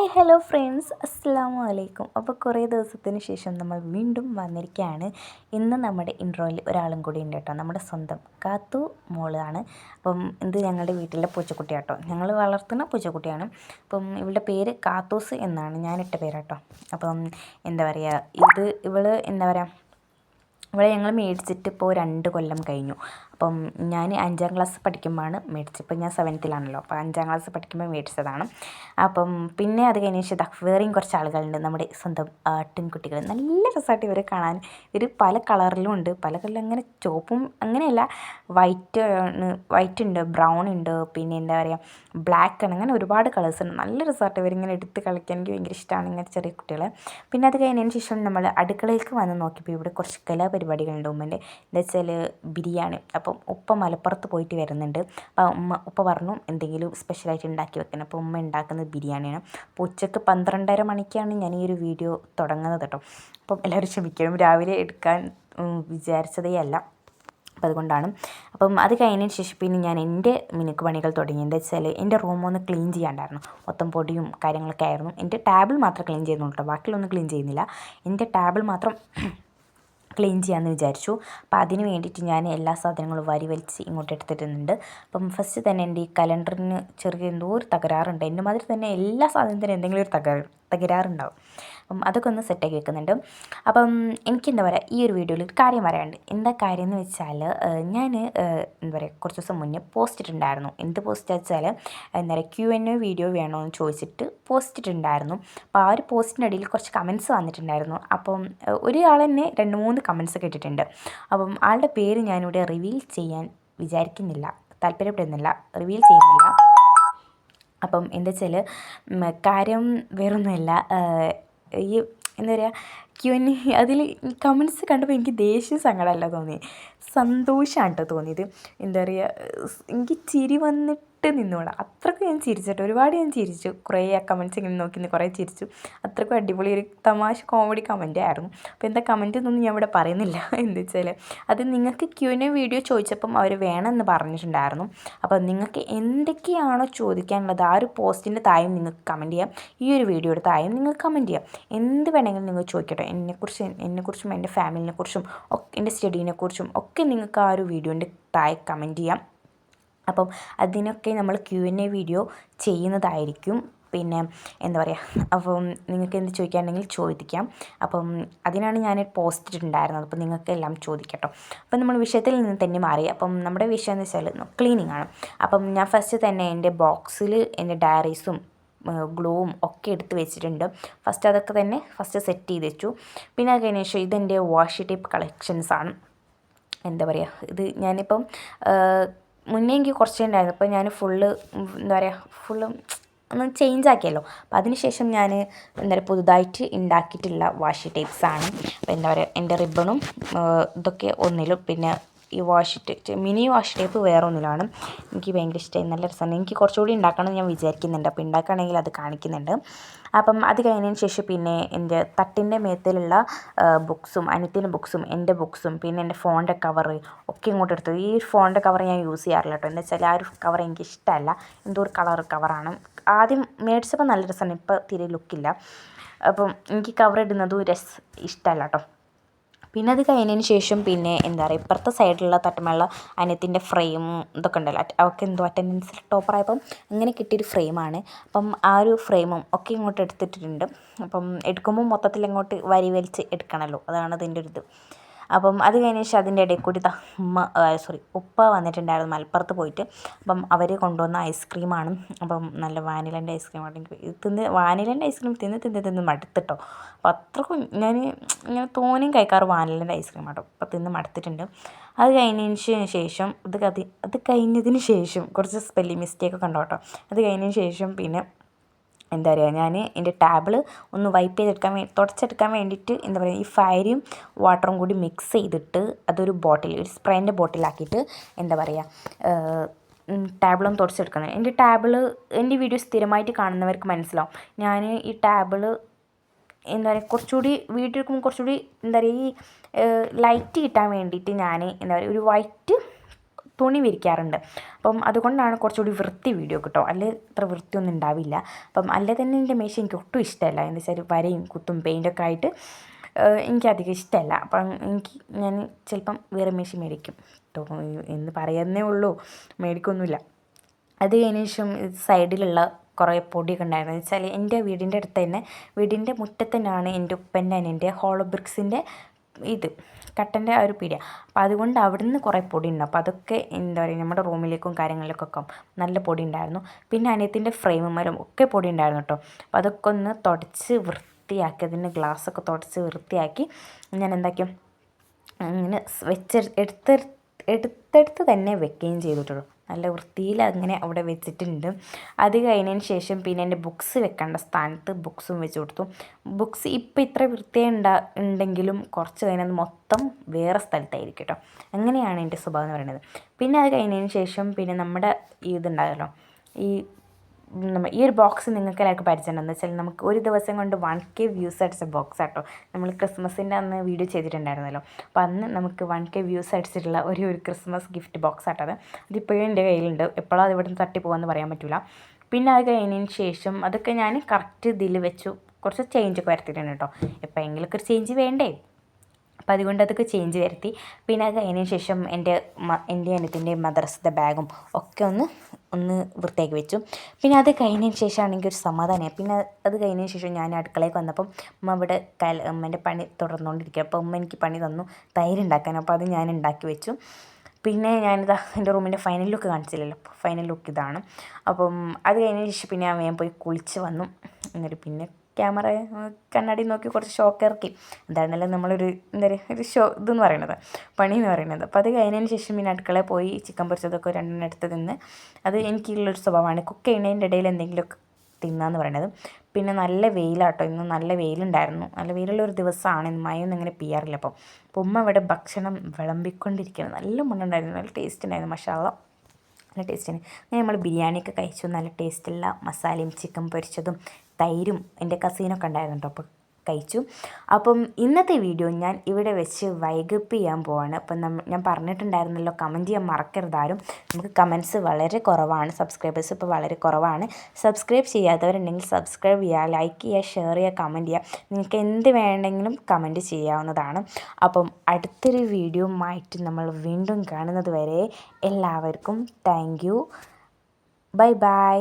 Hi hello friends. അസ്സാം വലൈക്കും അപ്പോൾ കുറേ ദിവസത്തിന് ശേഷം നമ്മൾ വീണ്ടും വന്നിരിക്കുകയാണ്. ഇന്ന് നമ്മുടെ ഇൻട്രോയിൽ ഒരാളും കൂടി ഉണ്ട് കേട്ടോ. നമ്മുടെ സ്വന്തം കാത്തു മോളാണ്. അപ്പം ഇത് ഞങ്ങളുടെ വീട്ടിലെ പൂച്ചക്കുട്ടിയാട്ടോ. ഞങ്ങൾ വളർത്തുന്ന പൂച്ചക്കുട്ടിയാണ്. അപ്പം ഇവളുടെ പേര് കാത്തൂസ് എന്നാണ്. ഞാനിട്ട പേരാട്ടോ. അപ്പം എന്താ പറയുക ഇത് ഇവൾ എന്താ പറയുക ഇവിടെ ഞങ്ങൾ മേടിച്ചിട്ട് ഇപ്പോൾ രണ്ട് കൊല്ലം കഴിഞ്ഞു. അപ്പം ഞാൻ അഞ്ചാം ക്ലാസ് പഠിക്കുമ്പോഴാണ് മേടിച്ചത്. ഇപ്പം ഞാൻ സെവൻത്തിലാണല്ലോ. അപ്പോൾ അഞ്ചാം ക്ലാസ് പഠിക്കുമ്പോൾ മേടിച്ചതാണ്. അപ്പം പിന്നെ അത് കഴിഞ്ഞ ശേഷം വേറെയും കുറച്ച് ആളുകളുണ്ട്. നമ്മുടെ സ്വന്തം ആട്ടിൻകുട്ടികൾ നല്ല രസമായിട്ട് ഇവരെ കാണാൻ. ഇവർ പല കളറിലും ഉണ്ട്. പല കളറിലും അങ്ങനെ ചുവപ്പും അങ്ങനെയല്ല. വൈറ്റ് വൈറ്റ് ഉണ്ട് ബ്രൗൺ ഉണ്ട് പിന്നെ എന്താ പറയുക ബ്ലാക്ക് ആണ്. അങ്ങനെ ഒരുപാട് കളേഴ്സ് ഉണ്ട്. നല്ല രസമായിട്ട് ഇവരിങ്ങനെ എടുത്ത് കളിക്കാൻ എനിക്ക് ഭയങ്കര ഇഷ്ടമാണ് ഇങ്ങനെ ചെറിയ കുട്ടികളെ. പിന്നെ അത് കഴിഞ്ഞതിന് ശേഷം നമ്മൾ അടുക്കളയിലേക്ക് വന്ന് നോക്കിയപ്പോൾ ഇവിടെ കുറച്ച് കലാപരിപാടികളുണ്ട്. ഉമ്മന്റെ എന്താ വെച്ചാൽ ബിരിയാണി. അപ്പോൾ അപ്പം ഉപ്പ മലപ്പുറത്ത് പോയിട്ട് വരുന്നുണ്ട്. അപ്പം ഉമ്മ ഉപ്പ പറഞ്ഞു എന്തെങ്കിലും സ്പെഷ്യലായിട്ട് ഉണ്ടാക്കി വെക്കണം. അപ്പോൾ ഉമ്മ ഉണ്ടാക്കുന്നത് ബിരിയാണിയാണ്. അപ്പോൾ ഉച്ചയ്ക്ക് പന്ത്രണ്ടര മണിക്കാണ് ഞാൻ ഈ ഒരു വീഡിയോ തുടങ്ങുന്നത് കേട്ടോ. അപ്പം എല്ലാവരും ക്ഷമിക്കണം. രാവിലെ എടുക്കാൻ വിചാരിച്ചതേ അല്ല. അപ്പം അതുകൊണ്ടാണ്. അപ്പം അത് കഴിഞ്ഞതിന് ശേഷം പിന്നെ ഞാൻ എന്റെ മിനുക്ക് പണികൾ തുടങ്ങി. എന്താ വെച്ചാൽ എന്റെ റൂം ഒന്ന് ക്ലീൻ ചെയ്യാണ്ടായിരുന്നു. മൊത്തം പൊടിയും കാര്യങ്ങളൊക്കെ ആയിരുന്നു. എന്റെ ടേബിൾ മാത്രം ക്ലീൻ ചെയ്യുന്നുള്ളൂ കേട്ടോ. ക്ലീൻ ചെയ്യുന്നില്ല. എന്റെ ടേബിൾ മാത്രം ക്ലീൻ ചെയ്യാമെന്ന് വിചാരിച്ചു. അപ്പം അതിന് വേണ്ടിയിട്ട് ഞാൻ എല്ലാ സാധനങ്ങളും വാരി വലിച്ച് ഇങ്ങോട്ട് എടുത്തിട്ടുണ്ട് അപ്പം ഫസ്റ്റ് തന്നെ എന്റെ ഈ കലണ്ടറിന് ചെറിയ എന്തോ ഒരു തകരാറുണ്ട്. എന്റെ മാതിരി തന്നെ എല്ലാ സാധനത്തിനും എന്തെങ്കിലും ഒരു തകരാറ് തകരാറുണ്ടാവും. അപ്പം അതൊക്കെ ഒന്ന് സെറ്റാക്കി വെക്കുന്നുണ്ട്. അപ്പം എനിക്ക് എന്താ പറയുക ഈ ഒരു വീഡിയോയിൽ ഒരു കാര്യം പറയാനുണ്ട്. എന്താ കാര്യം എന്ന് വെച്ചാൽ ഞാൻ എന്താ പറയുക കുറച്ച് ദിവസം മുന്നേ പോസ്റ്റ് ഇട്ടിട്ടുണ്ടായിരുന്നു. എന്ത് പോസ്റ്റ് വെച്ചാൽ എന്താ പറയുക ക്യു എൻ എ വീഡിയോ വേണോ എന്ന് ചോദിച്ചിട്ട് പോസ്റ്റ് ഇട്ടിട്ടുണ്ടായിരുന്നു. അപ്പോൾ ആ ഒരു പോസ്റ്റിന്റെ ഇടയിൽ കുറച്ച് കമൻസ് വന്നിട്ടുണ്ടായിരുന്നു. അപ്പം ഒരാൾ തന്നെ രണ്ട് മൂന്ന് കമൻസ് ഒക്കെ ഇട്ടിട്ടുണ്ട്. അപ്പം ആളുടെ പേര് ഞാനിവിടെ റിവീൽ ചെയ്യാൻ വിചാരിക്കുന്നില്ല താല്പര്യപ്പെടുന്നില്ല റിവീൽ ചെയ്യുന്നില്ല. അപ്പം എന്താ വെച്ചാൽ കാര്യം വേറൊന്നുമല്ല ഈ എന്താ പറയുക ക്യു എൻ അതിൽ കമൻസ് കണ്ടപ്പോൾ എനിക്ക് ദേഷ്യ സങ്കടമല്ല തോന്നി സന്തോഷമാണ് കേട്ടോ തോന്നിയത്. എന്താ പറയുക എനിക്ക് ചിരി വന്നിട്ട് ഇട്ട് നിന്നോളാം. അത്രക്കും ഞാൻ ചിരിച്ചിട്ട് ഒരുപാട് ഞാൻ ചിരിച്ചു. കുറേ ആ കമന്റ്സ് ഇങ്ങനെ നോക്കി നിന്ന് കുറേ ചിരിച്ചു. അത്രയ്ക്കും അടിപൊളി ഒരു തമാശ കോമഡി കമന്റ് ആയിരുന്നു. അപ്പോൾ എന്താ കമന്റ് എന്നൊന്നും ഞാൻ ഇവിടെ പറയുന്നില്ല. എന്താ വെച്ചാൽ അത് നിങ്ങൾക്ക് ക്യൂ എൻ വീഡിയോ ചോദിച്ചപ്പം അവർ വേണമെന്ന് പറഞ്ഞിട്ടുണ്ടായിരുന്നു. അപ്പോൾ നിങ്ങൾക്ക് എന്തൊക്കെയാണോ ചോദിക്കാനുള്ളത് ആ ഒരു പോസ്റ്റിന്റെ തായും നിങ്ങൾക്ക് കമന്റ് ചെയ്യാം. ഈ ഒരു വീഡിയോയുടെ തായും നിങ്ങൾക്ക് കമന്റ് ചെയ്യാം. എന്ത് വേണമെങ്കിലും നിങ്ങൾ ചോദിക്കട്ടെ. എന്നെക്കുറിച്ച് എന്നെക്കുറിച്ചും എന്റെ ഫാമിലിനെക്കുറിച്ചും എന്റെ സ്റ്റഡീനെക്കുറിച്ചും ഒക്കെ നിങ്ങൾക്ക് ആ ഒരു വീഡിയോന്റെ താഴെ കമന്റ് ചെയ്യാം. അപ്പം അതിനൊക്കെ നമ്മൾ ക്യു എൻ എ വീഡിയോ ചെയ്യുന്നതായിരിക്കും. പിന്നെ എന്താ പറയുക അപ്പം നിങ്ങൾക്ക് എന്ത് ചോദിക്കാനുണ്ടെങ്കിൽ ചോദിക്കാം. അപ്പം അതിനാണ് ഞാൻ പോസ്റ്റ് ഇട്ടിട്ടുണ്ടായിരുന്നത്. അപ്പം നിങ്ങൾക്ക് എല്ലാം ചോദിക്കട്ടോ. അപ്പം നമ്മൾ വിഷയത്തിൽ നിന്ന് തന്നെ മാറി. അപ്പം നമ്മുടെ വിഷയം എന്ന് വെച്ചാൽ ക്ലീനിങ് ആണ്. അപ്പം ഞാൻ ഫസ്റ്റ് തന്നെ എന്റെ ബോക്സിൽ എന്റെ ഡയറീസും ഗ്ലൂവും ഒക്കെ എടുത്ത് വെച്ചിട്ടുണ്ട്. ഫസ്റ്റ് അതൊക്കെ തന്നെ ഫസ്റ്റ് സെറ്റ് ചെയ്ത് വെച്ചു. പിന്നെ അത് കഴിഞ്ഞ ശേഷം ഇതെന്റെ വാഷി ടേപ്പ് കളക്ഷൻസാണ് എന്താ പറയുക ഇത് ഞാനിപ്പം മുന്നേ എനിക്ക് കുറച്ചേ ഉണ്ടായിരുന്നു അപ്പോൾ ഞാൻ ഫുള്ള് എന്താ പറയുക ഫുള്ള് ഒന്ന് ചേഞ്ച് ആക്കിയല്ലോ. അപ്പോൾ അതിനുശേഷം ഞാൻ എന്താ പറയുക പുതുതായിട്ട് ഉണ്ടാക്കിയിട്ടുള്ള വാഷി ടേപ്പ്സാണ് അപ്പോൾ എന്താ പറയുക എന്റെ റിബണും ഇതൊക്കെ ഒന്നിലും പിന്നെ ഈ washi tape mini washi tape വേറൊന്നിലാണ് എനിക്ക് ഭയങ്കര ഇഷ്ടമായി നല്ല രസമാണ് എനിക്ക് കുറച്ചുകൂടി ഉണ്ടാക്കണം ഞാൻ വിചാരിക്കുന്നുണ്ട്. അപ്പോൾ ഉണ്ടാക്കുകയാണെങ്കിൽ അത് കാണിക്കുന്നുണ്ട്. അപ്പം അത് കഴിഞ്ഞതിന് ശേഷം പിന്നെ എന്റെ തട്ടിന്റെ മേത്തിലുള്ള ബുക്സും അനിത്തിന്റെ ബുക്സും എന്റെ ബുക്സും പിന്നെ എന്റെ ഫോണിന്റെ കവർ ഒക്കെ ഇങ്ങോട്ട് എടുത്തു. ഈ ഫോണിന്റെ കവർ ഞാൻ യൂസ് ചെയ്യാറില്ല കേട്ടോ. എന്താ വെച്ചാൽ ആ ഒരു കവർ എനിക്ക് ഇഷ്ടമല്ല. എന്തോ ഒരു കളർ കവറാണ് ആദ്യം മേടിച്ചപ്പോൾ നല്ല രസമാണ്. ഇപ്പോൾ തീരെ ലുക്കില്ല അപ്പം എനിക്ക് കവർ ഇടുന്നതും രസ ഇഷ്ടമല്ല കേട്ടോ. പിന്നെ അത് കഴിഞ്ഞതിന് ശേഷം പിന്നെ എന്താ പറയുക ഇപ്പുറത്തെ സൈഡിലുള്ള തട്ടുമുള്ള അനിയത്തിന്റെ ഫ്രെയിം ഇതൊക്കെ ഉണ്ടല്ലോ. അവൾക്ക് എന്തോ അറ്റൻഡൻസിൽ ടോപ്പറായപ്പം അങ്ങനെ കിട്ടിയൊരു ഫ്രെയിമാണ്. അപ്പം ആ ഒരു ഫ്രെയിമും ഒക്കെ ഇങ്ങോട്ട് എടുത്തിട്ടുണ്ട്. അപ്പം എടുക്കുമ്പോൾ മൊത്തത്തിൽ അങ്ങോട്ട് വരി വലിച്ച് എടുക്കണമല്ലോ അതാണ് അതിന്റെ ഒരു ഇത്. അപ്പം അത് കഴിഞ്ഞ ശേഷം അതിന്റെ ഇടയിൽ കൂടി ഉമ്മ സോറി ഉപ്പ വന്നിട്ടുണ്ടായിരുന്നു മലപ്പുറത്ത് പോയിട്ട്. അപ്പം അവർ കൊണ്ടുവന്ന ഐസ്ക്രീമാണ് അപ്പം നല്ല വാനിലന്റെ ഐസ്ക്രീമാണ് എനിക്ക് തിന്ന് വാനിലന്റെ ഐസ്ക്രീം തിന്ന് തിന്ന് തിന്ന് മടുത്തിട്ടോ. അപ്പോൾ അത്രക്കും ഞാൻ ഇങ്ങനെ തോനെയും കഴിക്കാറ് വാനിലന്റെ ഐസ്ക്രീം ആട്ടോ. അപ്പോൾ തിന്ന് മടുത്തിട്ടുണ്ട്. അത് കഴിഞ്ഞതിന് ശേഷം ഇത് കതി അത് കഴിഞ്ഞതിന് ശേഷം കുറച്ച് സ്പെല്ലിംഗ് മിസ്റ്റേക്കൊക്കെ ഉണ്ടോ കേട്ടോ അത് കഴിഞ്ഞതിന് ശേഷം പിന്നെ എന്താ പറയുക ഞാൻ എന്റെ ടാബിൾ ഒന്ന് വൈപ്പ് ചെയ്തെടുക്കാൻ വേണ്ടി തുടച്ചെടുക്കാൻ വേണ്ടിയിട്ട് എന്താ പറയുക ഈ ഫയറും വാട്ടറും കൂടി മിക്സ് ചെയ്തിട്ട് അതൊരു ബോട്ടിൽ ഒരു സ്പ്രേന്റെ ബോട്ടിലാക്കിയിട്ട് എന്താ പറയുക ടാബിളൊന്ന് തുടച്ചെടുക്കുന്നത് എന്റെ ടാബിൾ എന്റെ വീഡിയോ സ്ഥിരമായിട്ട് കാണുന്നവർക്ക് മനസ്സിലാവും. ഞാൻ ഈ ടാബിൾ എന്താ പറയുക കുറച്ചുകൂടി വീട്ടിൽ എടുക്കുമ്പോൾ കുറച്ചുകൂടി എന്താ പറയുക ഈ ലൈറ്റ് കിട്ടാൻ വേണ്ടിയിട്ട് ഞാൻ എന്താ പറയുക ഒരു വൈറ്റ് തുണി വിരിക്കാറുണ്ട്. അപ്പം അതുകൊണ്ടാണ് കുറച്ചുകൂടി വൃത്തി വീഡിയോ കിട്ടും. അല്ലേ അത്ര വൃത്തിയൊന്നും ഉണ്ടാവില്ല. അപ്പം അല്ലേ തന്നെ എന്റെ മേശ എനിക്ക് ഒട്ടും ഇഷ്ടമല്ല. എന്താ വെച്ചാൽ വരയും കുത്തും പെയിന്റൊക്കെ ആയിട്ട് എനിക്കധികം ഇഷ്ടമല്ല. അപ്പം എനിക്ക് ഞാൻ ചിലപ്പം വേറെ മേശ മേടിക്കും. എന്ന് പറയുന്നേ ഉള്ളൂ. മേടിക്കൊന്നുമില്ല. അത് കഴിഞ്ഞ സൈഡിലുള്ള കുറേ പൊടിയൊക്കെ ഉണ്ടായിരുന്നു. വെച്ചാൽ എന്റെ വീടിന്റെ അടുത്ത് തന്നെ വീടിന്റെ മുറ്റത്ത് തന്നെയാണ് എന്റെ ഉപ്പന്റെ അനിയന്റെ ഹോളോ ബ്രിക്സിന്റെ ഇത് കട്ടന്റെ ആ ഒരു പിടിയ അപ്പോൾ അതുകൊണ്ട് അവിടുന്ന് കുറേ പൊടി ഉണ്ട്. അപ്പോൾ അതൊക്കെ എന്താ പറയുക നമ്മുടെ റൂമിലേക്കും കാര്യങ്ങളിലേക്കൊക്കെ നല്ല പൊടി ഉണ്ടായിരുന്നു. പിന്നെ അനിയത്തിന്റെ മരം ഒക്കെ പൊടി ഉണ്ടായിരുന്നു കേട്ടോ. അപ്പോൾ അതൊക്കെ ഒന്ന് തുടച്ച് വൃത്തിയാക്കി അതിന്റെ ഗ്ലാസ്സൊക്കെ തുടച്ച് വൃത്തിയാക്കി ഞാൻ എന്താക്കും അങ്ങനെ വെച്ച് എടുത്ത് എടുത്തെടുത്ത് തന്നെ വെക്കുകയും ചെയ്തിട്ടുള്ളൂ നല്ല വൃത്തിയിൽ അങ്ങനെ അവിടെ വെച്ചിട്ടുണ്ട്. അത് കഴിഞ്ഞതിന് ശേഷം പിന്നെ എന്റെ ബുക്സ് വെക്കേണ്ട സ്ഥാനത്ത് ബുക്സും വെച്ച് കൊടുത്തു. ബുക്സ് ഇപ്പം ഇത്ര വൃത്തിയായി ഉണ്ടാ ഉണ്ടെങ്കിലും കുറച്ച് കഴിഞ്ഞത് മൊത്തം വേറെ സ്ഥലത്തായിരിക്കും കേട്ടോ. അങ്ങനെയാണ് എന്റെ സ്വഭാവം എന്ന് പറയുന്നത്. പിന്നെ അത് കഴിഞ്ഞതിന് ശേഷം പിന്നെ നമ്മുടെ ഇതുണ്ടായല്ലോ ഈ ഈ ഒരു ബോക്സ് നിങ്ങൾക്ക് എല്ലാവർക്കും പരിചയമുണ്ടെന്ന് വെച്ചാൽ നമുക്ക് ഒരു ദിവസം കൊണ്ട് വൺ കെ വ്യൂസ് അടിച്ച ബോക്സ് ആട്ടോ. നമ്മൾ ക്രിസ്മസിന്റെ അന്ന് വീഡിയോ ചെയ്തിട്ടുണ്ടായിരുന്നല്ലോ. അപ്പോൾ അന്ന് നമുക്ക് വൺ കെ വ്യൂസ് അടിച്ചിട്ടുള്ള ഒരു ഒരു ക്രിസ്മസ് ഗിഫ്റ്റ് ബോക്സ് ആട്ടോ അത്. അതിപ്പോഴും എന്റെ കയ്യിലുണ്ട്. എപ്പോഴും അത് തട്ടി പോകാമെന്ന് പറയാൻ പറ്റില്ല പിന്നെ അത് കഴിഞ്ഞതിന് ശേഷം അതൊക്കെ ഞാൻ കറക്റ്റ് ഇതിൽ വെച്ചു. കുറച്ച് ചേഞ്ചൊക്കെ വരുത്തിയിട്ടുണ്ട് കേട്ടോ. എപ്പോഴെങ്കിലൊക്കെ ഒരു ചേഞ്ച് വേണ്ടേ? അപ്പോൾ അതുകൊണ്ട് അതൊക്കെ ചേഞ്ച് വരുത്തി. പിന്നെ അത് കഴിഞ്ഞതിന് ശേഷം എന്റെ എന്റെ അനത്തിന്റെ മദ്രസത്തെ ബാഗും ഒക്കെ ഒന്ന് ഒന്ന് വൃത്തിയാക്കി വെച്ചു. പിന്നെ അത് കഴിഞ്ഞതിന് ശേഷമാണെങ്കിൽ ഒരു സമാധാനമായി പിന്നെ അത് കഴിഞ്ഞതിന് ശേഷം ഞാൻ അടുക്കളയ്ക്ക് വന്നപ്പം ഉമ്മ ഇവിടെ കല ഉമ്മന്റെ പണി തുടർന്നുകൊണ്ടിരിക്കുക അപ്പോൾ ഉമ്മ എനിക്ക് പണി തന്നു. തൈര് ഉണ്ടാക്കാൻ. അപ്പോൾ അത് ഞാൻ ഉണ്ടാക്കി വെച്ചു. പിന്നെ ഞാനിതാ എന്റെ റൂമിന്റെ ഫൈനൽ ലുക്ക് കാണിച്ചില്ലല്ലോ. ഫൈനൽ ലുക്ക് ഇതാണ്. അപ്പം അത് കഴിഞ്ഞ ശേഷം പിന്നെ ഞാൻ വേഗം പോയി കുളിച്ച് വന്നു. എന്നിട്ട് പിന്നെ ക്യാമറ കണ്ണാടി നോക്കി കുറച്ച് ഷോക്ക് ഇറക്കി. എന്താണല്ലോ നമ്മളൊരു എന്താ പറയുക ഒരു ഷോ ഇതെന്ന് പറയുന്നത് പണി എന്ന് പറയുന്നത് അപ്പോൾ അത് കഴിഞ്ഞതിന് ശേഷം പിന്നെ അടുക്കളയിൽ പോയി ചിക്കൻ പൊരിച്ചതൊക്കെ രണ്ടെണ്ണം എടുത്ത് തിന്ന്. അത് എനിക്കുള്ളൊരു സ്വഭാവമാണ്. കുക്ക് ചെയ്യുന്നതിന്റെ ഇടയിൽ എന്തെങ്കിലുമൊക്കെ തിന്നാന്ന് പറയുന്നത് പിന്നെ നല്ല വെയിലാട്ടോ. ഇന്ന് നല്ല വെയിലുണ്ടായിരുന്നു. നല്ല വെയിലുള്ള ഒരു ദിവസമാണ്. ഇന്ന് മയൊന്നും ഇങ്ങനെ പിയാറില്ല അപ്പം അപ്പോൾ ഉമ്മ ഇവിടെ ഭക്ഷണം വിളമ്പിക്കൊണ്ടിരിക്കുന്നത് നല്ല മണ്ണുണ്ടായിരുന്നു. നല്ല ടേസ്റ്റ് ഉണ്ടായിരുന്നു. മഷാല നല്ല ടേസ്റ്റാണ് അങ്ങനെ നമ്മൾ ബിരിയാണിയൊക്കെ കഴിച്ചു. നല്ല ടേസ്റ്റുള്ള മസാലയും ചിക്കൻ പൊരിച്ചതും തൈരും എന്റെ കസീനൊക്കെ ഉണ്ടായിരുന്നു കേട്ടോ അപ്പോൾ കഴിച്ചു. അപ്പം ഇന്നത്തെ വീഡിയോ ഞാൻ ഇവിടെ വെച്ച് വൈകപ്പ് ചെയ്യാൻ പോവാണ്. അപ്പം ഞാൻ പറഞ്ഞിട്ടുണ്ടായിരുന്നല്ലോ കമന്റ് ചെയ്യാൻ മറക്കരുതാരും നമുക്ക് കമൻസ് വളരെ കുറവാണ് സബ്സ്ക്രൈബേഴ്സ് ഇപ്പോൾ വളരെ കുറവാണ്. സബ്സ്ക്രൈബ് ചെയ്യാത്തവരുണ്ടെങ്കിൽ സബ്സ്ക്രൈബ് ചെയ്യുക ലൈക്ക് ചെയ്യുക ഷെയർ ചെയ്യുക കമന്റ് ചെയ്യുക. നിങ്ങൾക്ക് എന്ത് വേണമെങ്കിലും കമന്റ് ചെയ്യാവുന്നതാണ്. അപ്പം അടുത്തൊരു വീഡിയോ ആയിട്ട് നമ്മൾ വീണ്ടും കാണുന്നത് വരെ എല്ലാവർക്കും താങ്ക് ബൈ ബൈ